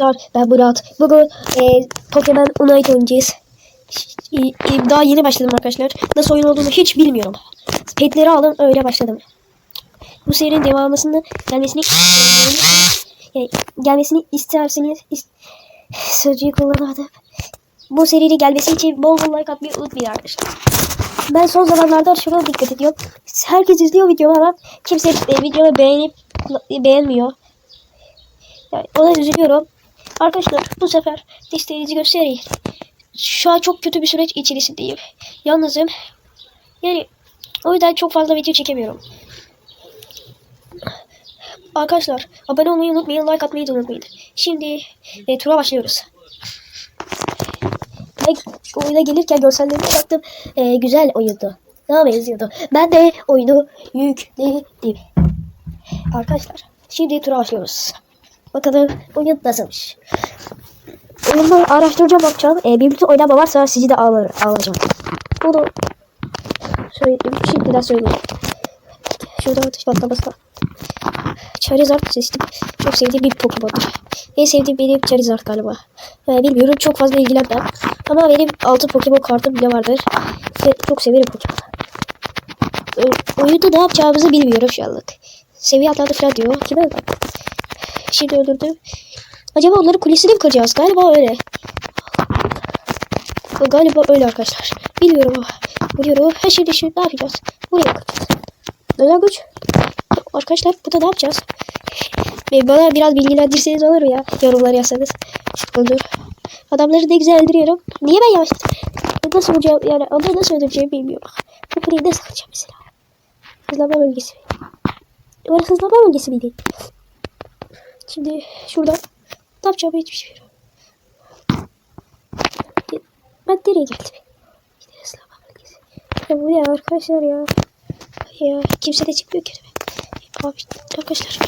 Arkadaşlar ben Murat. Bugün e, Pokemon Unite oynayacağız. E, e, daha yeni başladım arkadaşlar. Nasıl oyun olduğunu hiç bilmiyorum. Petleri aldım öyle başladım. Bu serinin devamısını gelmesini e, gelmesini isterseniz is, sözcüğü kullanmadım. Bu serinin gelmesi için bol bol like atmayı unutmayın arkadaşlar. Ben son zamanlarda şuna dikkat ediyorum. Herkes izliyor videomu ama kimse e, videomu beğenip beğenmiyor. Yani ona üzülüyorum. Arkadaşlar bu sefer desteğinizi göstereyim. Şu an çok kötü bir süreç içerisindeyim. Yalnızım. Yani o yüzden çok fazla video çekemiyorum. Arkadaşlar abone olmayı unutmayın. Like atmayı da unutmayın. Şimdi e, tura başlıyoruz. Oyuna gelirken görsellerine baktım. E, güzel oyundu. Daha benziyordu. Ben de oyunu yükledim. Arkadaşlar şimdi tura başlıyoruz. Bakalım oyun nasılmış. Oyunu araştıracağım bakacağım. E, birlikte oynama varsa sizi de ağlar, ağlayacağım. Bunu söyleyeyim. Şimdiden söyleyeyim. Şurada ateş patlaması var. Charizard seçtim. Çok sevdiğim bir Pokemon'dur. En sevdiğim benim Charizard galiba. E, bilmiyorum çok fazla ilgilenmem. Ama benim 6 Pokemon kartım bile vardır. Ve çok severim Pokemon. E, oyunda ne yapacağımızı bilmiyorum şu anlık. Seviye atladı falan diyor. Kime bak. Şimdi öldürdüm. Acaba onların kulesini mi kıracağız? Galiba öyle. Galiba öyle arkadaşlar. Bilmiyorum ama. Biliyorum. Her şeyde şimdi ne yapacağız? Buraya kıracağız. Özel güç. Arkadaşlar burada ne yapacağız? Bana biraz bilgilendirseniz olur ya? Yorumlar yazsanız. Olur. Adamları ne güzel öldürüyorum. Niye ben yavaş Nasıl vuracağım? Yani onları nasıl öldüreceğimi bilmiyorum. Bu kuleyi nasıl kıracağım mesela? Hızlanma bölgesi. Orası hızlanma bölgesi miydi? Şimdi şurada ne yapacağım hiçbir şey bilmiyorum. Ben nereye bölgesi. Ya bu ne arkadaşlar ya? Ya kimse de çıkmıyor ki. Abi arkadaşlar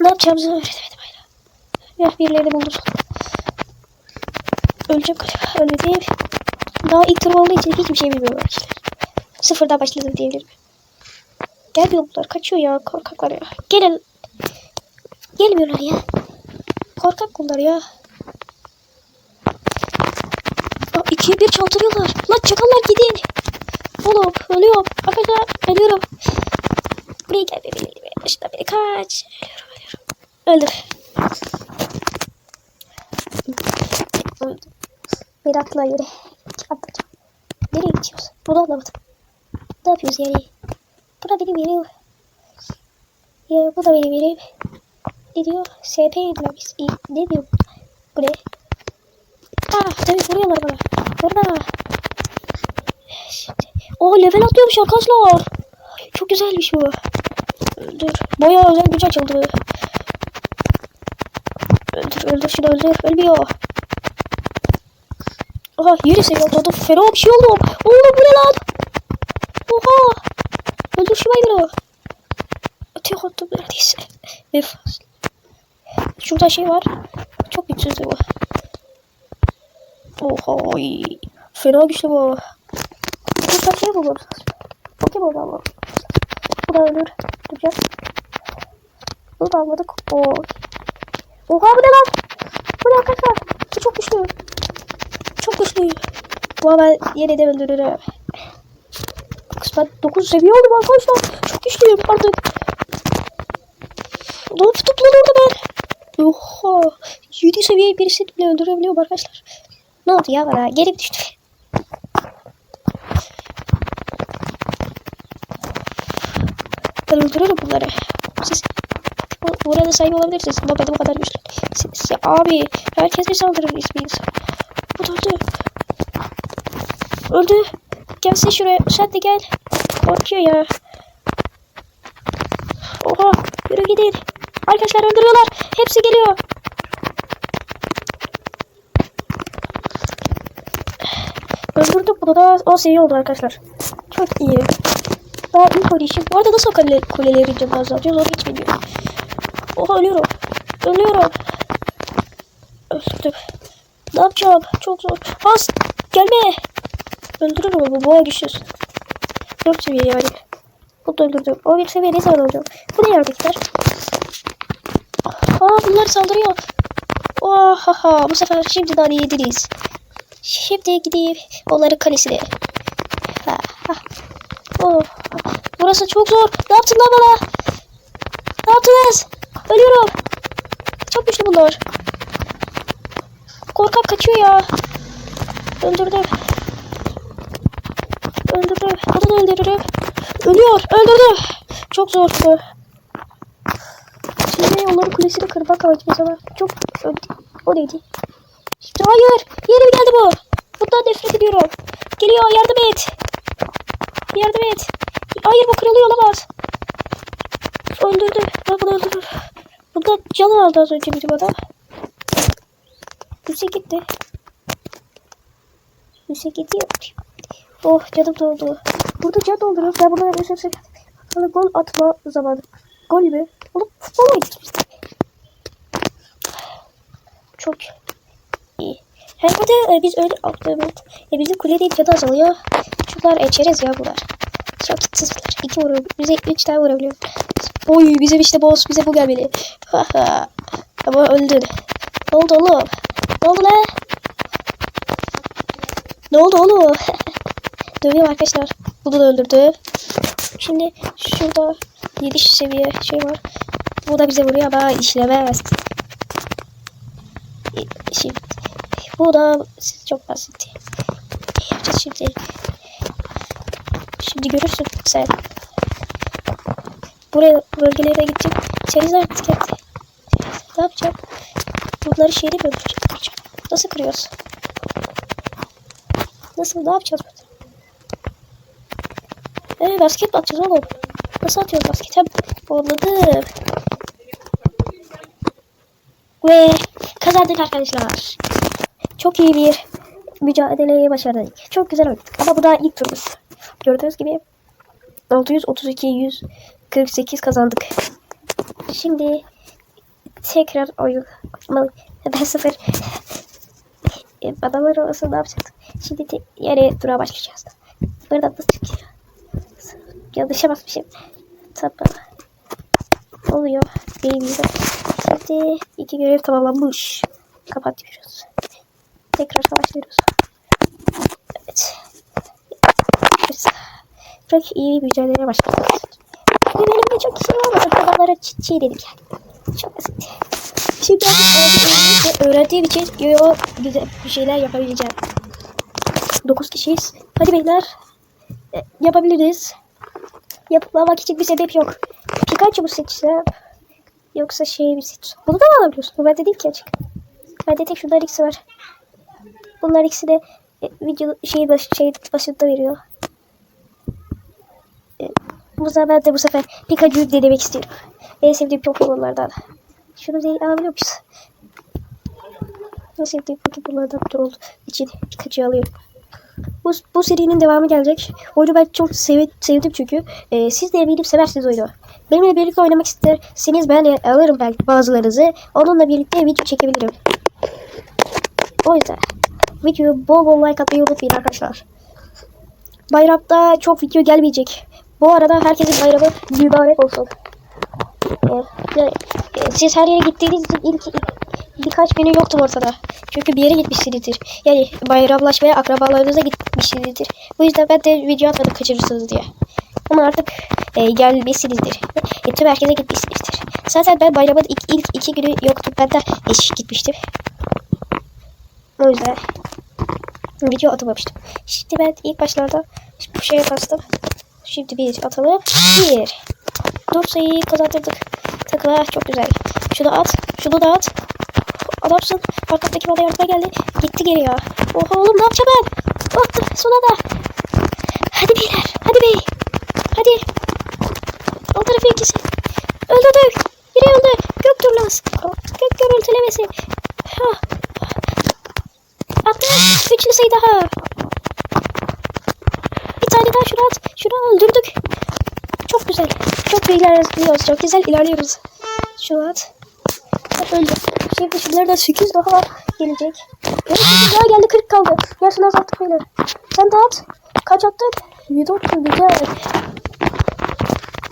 ne yapacağımızı öğrenemedim hala. Ya birileri bulur. Öleceğim galiba. Ölmedim. Daha ilk tur olduğu için hiçbir şey bilmiyorum arkadaşlar. Sıfırdan başladım diyebilirim. Gelmiyor bunlar. Kaçıyor ya. Korkaklar ya. Gelin. Gelmiyorlar ya. Korkak bunlar ya. Aa, ikiye bir çaldırıyorlar. Lan çakallar gidin. Oğlum ölüyorum. Arkadaşlar ölüyorum. Buraya gel bebeğim. Başına beni kaç. Ölüyorum ölüyorum. Öldüm. Merakla yere. Atlayacağım. Nereye gidiyoruz? Bunu anlamadım. Ne yapıyoruz yani? Bu da benim yerim. Ya bu da benim yerim. Ne diyor? SP yediler biz. Ne diyor? Bu ne? Ah tabii vuruyorlar bana. Burada. Şimdi. O level atlıyormuş arkadaşlar. Çok güzelmiş bu. Öldür. Bayağı özel güç açıldı. Öldür öldür şunu öldür. Ölmüyor. Aha yeri seviye atladı. Fena bir şey oldu. Oğlum bu ne lan? Oha. Öldür şu baygını. Öteye attım neredeyse. Vefas. Şurada şey var. Çok güçsüzdü bu. Oha. Fena güçlü bu. Burada şey buluruz. Pokemon alalım. Bu da ölür. Duracağız. Bunu da almadık. Oo. Oha bu ne lan? Bu ne arkadaşlar? Bu çok güçlü. Çok güçlü. Bu ben yine de öldürürüm. Kısmet 9 seviye oldum arkadaşlar. Çok güçlüyüm artık. Ne yaptım lan orada ben? Oha. 7 seviye birisini bile öldürebiliyorum arkadaşlar. Ne oldu ya bana? Geri düştü? Ben öldürürüm bunları. Siz bu, burada sahip olabilirsiniz. Ama benim o kadar güçlü. Siz, siz- abi herkes bir saldırır isminiz. Bu da öldü. Öldü. Gelsin şuraya. Sen de gel. Korkuyor ya. Oha. Yürü gidin. Arkadaşlar öldürüyorlar. Hepsi geliyor. Öldürdük. Bu da 10 seviye oldu arkadaşlar. Çok iyi. Daha ilk oynayışım. Bu arada nasıl kule, kuleleri canı azaltıyoruz onu hiç bilmiyorum. Oha ölüyorum. Ölüyorum. Öldürdüm. Ne yapacağım? Çok zor. Has gelme. Öldürürüm onu. Bu boğa güçsüz. 4 seviye yani. Bunu da öldürdüm. O bir seviye ne zaman olacak? Bu ne yerdekiler? Aa bunlar saldırıyor. Oha bu sefer şimdiden yediniz. Şimdi gideyim onların kalesine. Ha, ha. Oh. Burası çok zor. Ne yaptın lan bana? Ne yaptınız? Ölüyorum. Çok güçlü bunlar. Korkak kaçıyor ya. Öldürdüm. Öldürdüm. Onu da öldürürüm. Ölüyor. Öldürdüm. Çok zor. Onların kulesini kırmak amacımız ama çok o neydi? Hayır. Yeni mi geldi bu? Bundan nefret ediyorum. Geliyor yardım et. Yardım et. Hayır bu kırılıyor olamaz. Öldürdüm. Ben bunu öldürdüm. Bundan canı aldı az önce bizim adam. Hüse gitti. Hüse gidiyor. Oh canım doldu. Burada can dolduruyoruz. Ben burada mesela gol atma zamanı. Gol mü? Oğlum futbol oynuyoruz biz. Çok iyi. Herhalde e, biz öyle evet. E, bizim kule değil cadı azalıyor. Şunlar içeriz ya bunlar. Bunlar. İki vuruyor. Bize üç tane vurabiliyor. Oy bizim işte boss bize bu gelmeli. Ama öldün. Ne oldu oğlum? Ne oldu lan? Ne oldu oğlum? Dövüyorum arkadaşlar. Bunu da öldürdü. Şimdi şurada 7 seviye şey var. Bu da bize vuruyor ama işlemez. Şimdi bu da çok basit. Yapacağız şimdi. Şimdi görürsün sen. Buraya bölgelere gidecek. Seniz artık hep. Ne yapacağım? Bunları şeyde mi öldüreceğim? Nasıl kırıyoruz? Nasıl? Ne yapacağız burada? Ee, basket atacağız oğlum? Nasıl atıyoruz basket? Hem anladım. Ve kazandık arkadaşlar. Çok iyi bir mücadeleyi başardık. Çok güzel oynadık. Ama bu da ilk turumuz. Gördüğünüz gibi 632 148 kazandık. Şimdi tekrar oyun. Ben sıfır adamlar arasında ne yapacaktık? Şimdi de yeni tura başlayacağız. Buradan nasıl çıkıyor? Yanlışa basmışım. Tamam. Oluyor. Beynimde. Şimdi iki görev tamamlanmış. Kapatıyoruz. Tekrar başlıyoruz. Evet. Çok iyi bir mücadeleye başladık. Ve benim de çok şey olmadı. Adamlara çiğ çiğ dedik. Çok basit. Şimdi ben öğrendiğim için yo güzel bir şeyler yapabileceğim. 9 kişiyiz. Hadi beyler. E, yapabiliriz. Yapmamak için bir sebep yok. Pikachu mu seçsem? Yoksa şey mi seçsem? Bunu da mı alabiliyorsun? Bende değil ki açık. Bende tek şunlar ikisi var. Bunlar ikisi de e, video şey, baş, şey başında veriyor. E, bu sefer ben de bu sefer Pikachu'yu denemek istiyorum. En sevdiğim Pokemon'lardan. Şunu değil alabiliyor muyuz? En sevdiğim Pokemon'lardan olduğu için Pikachu'yu alıyorum. Bu, bu serinin devamı gelecek. Oyunu ben çok sev sevdim çünkü. Ee, siz de eminim seversiniz oyunu. Benimle birlikte oynamak isterseniz ben de alırım belki bazılarınızı. Onunla birlikte video çekebilirim. O yüzden videoyu bol bol like atmayı unutmayın arkadaşlar. Bayramda çok video gelmeyecek. Bu arada herkesin bayramı mübarek olsun. Siz her yere gittiğiniz için ilk, ilk birkaç günü yoktum ortada. Çünkü bir yere gitmişsinizdir. Yani bayramlaşmaya akrabalarınıza gitmişsinizdir. Bu yüzden ben de video atmadım kaçırırsınız diye. Ama artık e, gelmişsinizdir. E, tüm herkese gitmişsinizdir. Zaten ben bayramın ilk, ilk iki günü yoktum. Ben de eş gitmiştim. O yüzden video atamamıştım. Şimdi ben ilk başlarda bu şeye bastım. Şimdi bir atalım. Bir. Dört sayıyı kazandırdık. Takla çok güzel. Şunu at. Şunu da at. Adamsın. Arkamdaki bana yardıma geldi. Gitti geri ya. Oha oğlum ne yapacağım ben? Attım sona da. Hadi beyler. Hadi bey. Hadi. Alt tarafı ikisi. Öldürdük. Biri öldü. Gök turlas. Gök görüntülemesi. Ha. Attı. Üçlü sayı daha. Bir tane daha şunu at. Şunu öldürdük. Çok güzel. Çok iyi ilerliyoruz. Çok güzel ilerliyoruz. Şu at. Öldü. Şimdi şunlarda 8 daha gelecek. 8 daha geldi 40 kaldı. Yarısını azalttık beyler. Sen de at. Kaç attık? 7 attım güzel.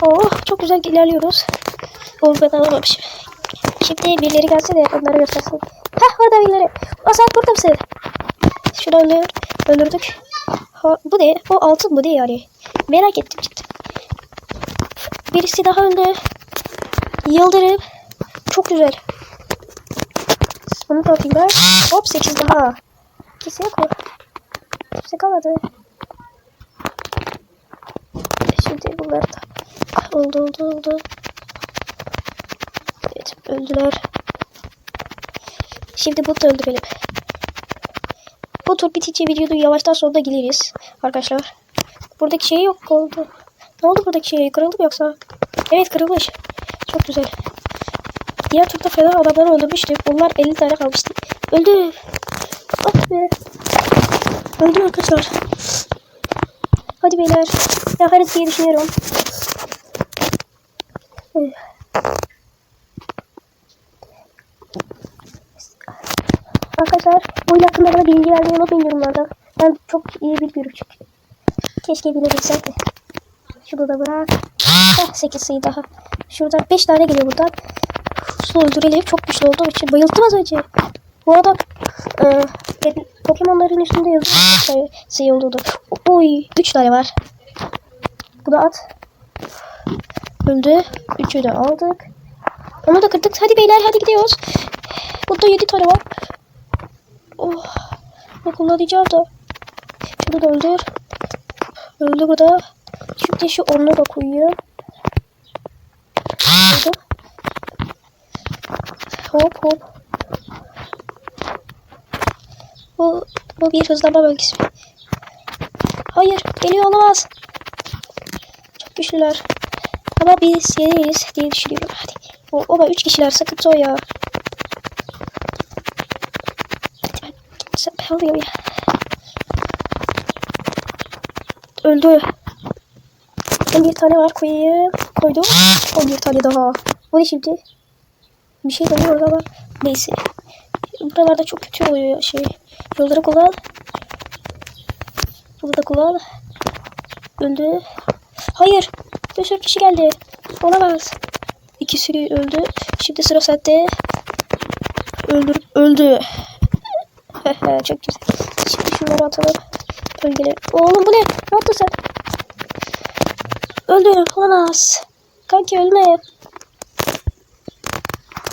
Oh çok güzel ilerliyoruz. Oh ben alamamışım. Şimdi birileri gelse de onları göstersin. Hah orada birileri. O sen burada mısın? Şunu öldür. Öldürdük. Ha, bu ne? O altın mı ne yani? Merak ettim cidden. Birisi daha öldü. Yıldırım. Çok güzel. Bunu da atayım ben. Hop 8 daha. Kimse yok mu? Kimse kalmadı. Şimdi bunlar da. Oldu oldu oldu. Evet öldüler. Şimdi bu da öldürelim. Bu tur bitince videoyu yavaştan sonuna geliriz. Arkadaşlar. Buradaki şey yok oldu. Ne oldu buradaki şey? Kırıldı mı yoksa? Evet kırılmış. Çok güzel. Diğer turda fena adamları öldürmüştüm. Onlar 50 tane kalmıştı. Öldü. Ah be. Öldüm arkadaşlar. Hadi beyler. Yaparız diye düşünüyorum. Evet. Arkadaşlar oyun hakkında bana bilgi vermeyi unutmayın yorumlarda. Ben çok iyi bilmiyorum çünkü. Keşke bilebilsem Şunu da bırak. Heh, 8 sayı daha. Şuradan 5 tane geliyor buradan. Su öldürelim. Çok güçlü olduğum için bayıldım az önce. Bu adam e, Pokemon'ların üstünde yazıyor. Sayı, sayı olduğunu. Oy 3 tane var. Bunu at. Öldü. Üçü de aldık. Onu da kırdık. Hadi beyler hadi gidiyoruz. Burada 7 tane var. Oh. Ne kullanacağım da. Şunu da öldür. Öldü bu da. Onu da koyuyor. Öldü. Hop hop. Bu, bu bir hızlanma bölgesi. Hayır geliyor olamaz. Çok güçlüler. Ama biz yeneriz diye düşünüyorum. Hadi. O, o da üç kişiler sıkıntı o ya. Hadi ya. Öldü. 11 tane var koyayım. Koydum. 11 tane daha. O ne şimdi? Bir şey de orada var. Neyse. Buralarda çok kötü oluyor şey. Yolları kullan. Bunu da kullan. Öldü. Hayır. Bir sürü kişi geldi. Olamaz. İkisi öldü. Şimdi sıra sende. Öldür, öldü. çok güzel. Şimdi şunları atalım. Bölgeleri. Oğlum bu ne? Ne yaptın sen? Öldü. Olamaz. Kanki ölme.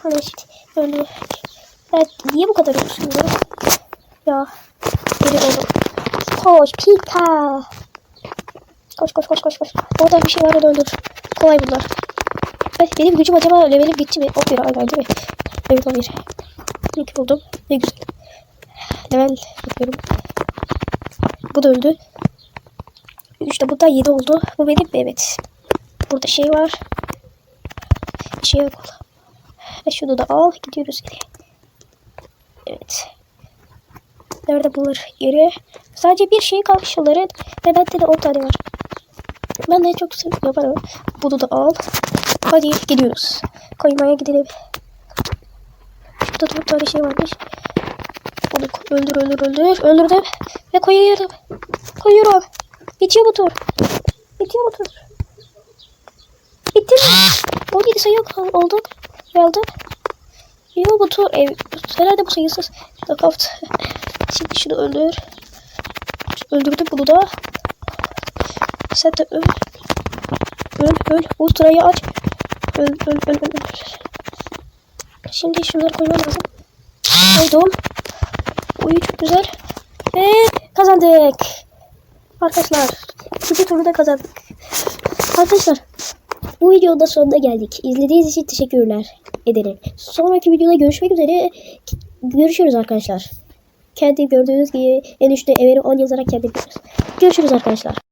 Hadi şimdi öldü. Evet, niye bu kadar yoksun ya? Geri oldum. Koş Pika. Koş koş koş koş koş. Orada bir şey var öldür. Kolay bunlar. Evet benim gücüm acaba levelim gitti mi? 11 hala değil mi? Evet 11. İlk buldum. Ne güzel. Level yapıyorum. Bu da öldü. İşte burada 7 oldu. Bu benim? Evet. Burada şey var. Bir şey yok. Ve şunu da al. Gidiyoruz geriye. Evet. Nerede bulur yeri? Sadece bir şey kalmış onların. Ve bende de 10 tane var. Ben de çok sevdim yaparım. Bunu da al. Hadi gidiyoruz. Koymaya gidelim. Şurada 4 tane şey varmış. Onu öldür öldür öldür. Öldürdüm. Ve koyuyorum. Koyuyorum. Bitiyor bu tur. Bitiyor bu tur. Bitti mi? 17 sayı olduk. Geldim. Yok bu tur ev. Herhalde bu sayısız. Knockout. Şimdi şunu öldür. Öldürdüm bunu da. Sen de öl. Öl öl. Ultra'yı aç. Öl öl öl öl. öl. Şimdi şunları koymam lazım. Koydum. Uyu çok güzel. Ve kazandık. Arkadaşlar. İkinci turu da kazandık. Arkadaşlar. Bu videonun da sonuna geldik. İzlediğiniz için teşekkürler ederim. Sonraki videoda görüşmek üzere. Görüşürüz arkadaşlar. Kendim gördüğünüz gibi en üstte Ever'i 10 yazarak görürüz. Görüşürüz arkadaşlar.